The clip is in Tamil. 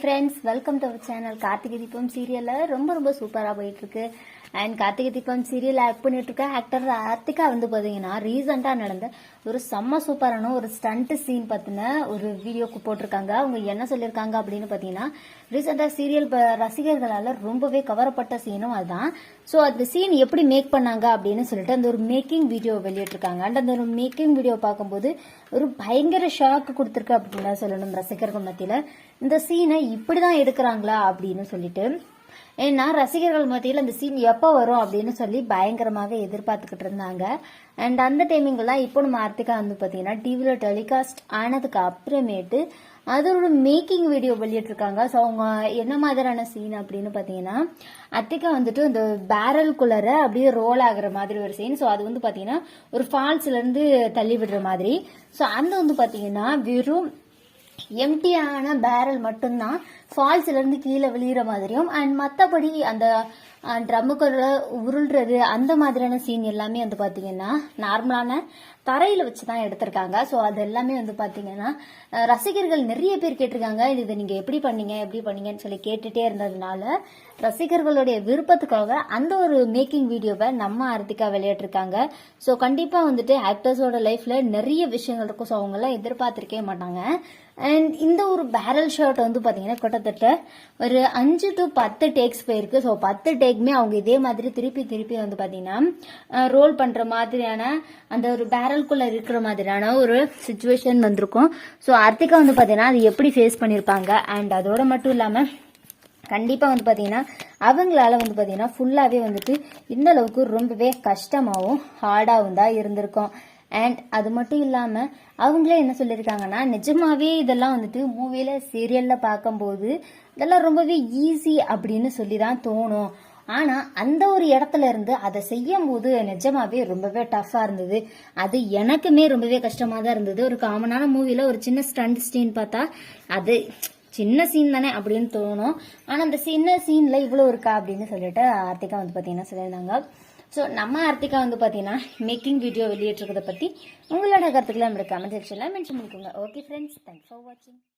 Friends welcome to our channel Karthigai Deepam சீரியலில் ரொம்ப ரொம்ப சூப்பராக போயிட்டுருக்கு. And Karthigai Deepam serial act பண்ணிட்டு இருக்க ஆக்டர் ஆர்த்திகா வந்து பார்த்தீங்கன்னா ரீசெண்டா நடந்த ஒரு செம்ம சூப்பரான ஒரு ஸ்டண்ட் சீன் பற்றின ஒரு வீடியோக்கு போட்டிருக்காங்க. அவங்க என்ன சொல்லியிருக்காங்க அப்படின்னு பார்த்தீங்கன்னா ரீசெண்டா சீரியல் ரசிகர்களால் ரொம்பவே கவரப்பட்ட சீனும் அதுதான். ஸோ அந்த சீன் எப்படி மேக் பண்ணாங்க அப்படின்னு சொல்லிட்டு அந்த ஒரு மேக்கிங் வீடியோ வெளியிட்டிருக்காங்க. அண்ட் அந்த ஒரு மேக்கிங் வீடியோ பார்க்கும்போது ஒரு பயங்கர ஷாக் கொடுத்துருக்கு அப்படின்னு சொல்லணும் ரசிகர்கள் மத்தியில. இந்த சீனை இப்படி தான் எடுக்கிறாங்களா அப்படின்னு சொல்லிட்டு ஏன்னா ரசிகர்கள் மத்தியில் அந்த சீன் எப்போ வரும் அப்படின்னு சொல்லி பயங்கரமாக எதிர்பார்த்துக்கிட்டு இருந்தாங்க. அண்ட் அந்த டைமிங்கெல்லாம் இப்போ நம்ம ஆர்த்திகா வந்து பார்த்தீங்கன்னா டிவியில் டெலிகாஸ்ட் ஆனதுக்கு அப்புறமேட்டு அதோட மேக்கிங் வீடியோ வெளியிட்டிருக்காங்க. ஸோ அவங்க என்ன மாதிரியான சீன் அப்படின்னு பார்த்தீங்கன்னா அத்திக்கா வந்துட்டு இந்த பேரல்குள்ளர அப்படியே ரோல் ஆகுற மாதிரி ஒரு சீன் ஸோ அது வந்து பார்த்தீங்கன்னா ஒரு ஃபால்ஸ்லேருந்து தள்ளி விடுற மாதிரி. ஸோ அந்த வந்து பார்த்தீங்கன்னா வெறும் எம்டியான பேரல் மட்டும்தான் ஃபால்ஸ்லேருந்து கீழே விழுகிற மாதிரியும் அண்ட் மற்றபடி அந்த ட்ரம்முக்குள்ள உருள்றது அந்த மாதிரியான சீன் எல்லாமே வந்து பார்த்தீங்கன்னா நார்மலான தரையில் வச்சு தான் எடுத்திருக்காங்க. ஸோ அது எல்லாமே வந்து பார்த்தீங்கன்னா ரசிகர்கள் நிறைய பேர் கேட்டிருக்காங்க இதை நீங்கள் எப்படி பண்ணீங்க எப்படி பண்ணீங்கன்னு சொல்லி கேட்டுட்டே இருந்ததுனால ரசிகர்களுடைய விருப்பத்துக்காக அந்த ஒரு மேக்கிங் வீடியோவை நம்ம ஆர்த்திகா வெளியிட்டிருக்காங்க. ஸோ கண்டிப்பாக வந்துட்டு ஆக்டர்ஸோட லைஃப்பில் நிறைய விஷயங்கள் இருக்கும். ஸோ அவங்கெல்லாம் எதிர்பார்த்திருக்கவே மாட்டாங்க. அண்ட் இந்த ஒரு பேரல் ஷர்ட் வந்து பார்த்தீங்கன்னா கிட்டத்தட்ட ஒரு அஞ்சு டு பத்து டேக்ஸ் போயிருக்கு. ஸோ பத்து டேக்குமே அவங்க இதே மாதிரி திருப்பி திருப்பி வந்து பார்த்தீங்கன்னா ரோல் பண்ணுற மாதிரியான அந்த ஒரு பேரல்குள்ளே இருக்கிற மாதிரியான ஒரு சுச்சுவேஷன் வந்திருக்கும். ஸோ அர்த்திகா வந்து பார்த்தீங்கன்னா அது எப்படி ஃபேஸ் பண்ணியிருப்பாங்க அண்ட் அதோட மட்டும் இல்லாமல் கண்டிப்பாக வந்து பார்த்தீங்கன்னா அவங்களால வந்து பார்த்தீங்கன்னா ஃபுல்லாகவே வந்துட்டு இந்த அளவுக்கு ரொம்பவே கஷ்டமாகவும் ஹார்டாகவும் தான் இருந்திருக்கும். அண்ட் அது மட்டும் இல்லாமல் அவங்களே என்ன சொல்லியிருக்காங்கன்னா நிஜமாவே இதெல்லாம் வந்துட்டு மூவியில் சீரியலில் பார்க்கும்போது இதெல்லாம் ரொம்பவே ஈஸி அப்படின்னு சொல்லி தான் தோணும். ஆனால் அந்த ஒரு இடத்துல இருந்து அதை செய்யும் போது நிஜமாவே ரொம்பவே டஃப்பாக இருந்தது. அது எனக்குமே ரொம்பவே கஷ்டமாக தான் இருந்தது. ஒரு காமனான மூவியில் ஒரு சின்ன ஸ்டண்ட் ஸ்டீன் பார்த்தா அது சின்ன சீன் தானே அப்படின்னு தோணும். ஆனால் அந்த சின்ன சீனில் இவ்வளோ இருக்கா அப்படின்னு சொல்லிட்டு ஆர்த்திகா வந்து பார்த்தீங்கன்னா சொல்லியிருந்தாங்க. ஸோ நம்ம ஆர்த்திகா வந்து பார்த்தீங்கன்னா மேக்கிங் வீடியோ வெளியிட்டிருக்கிறத பற்றி உங்களோட கருத்துக்களை நம்மளோட கமெண்ட் செக்ஷனில் மென்ஷன் பண்ணிக்கோங்க. ஓகே ஃப்ரெண்ட்ஸ் தேங்க்ஸ் ஃபார் வாட்சிங்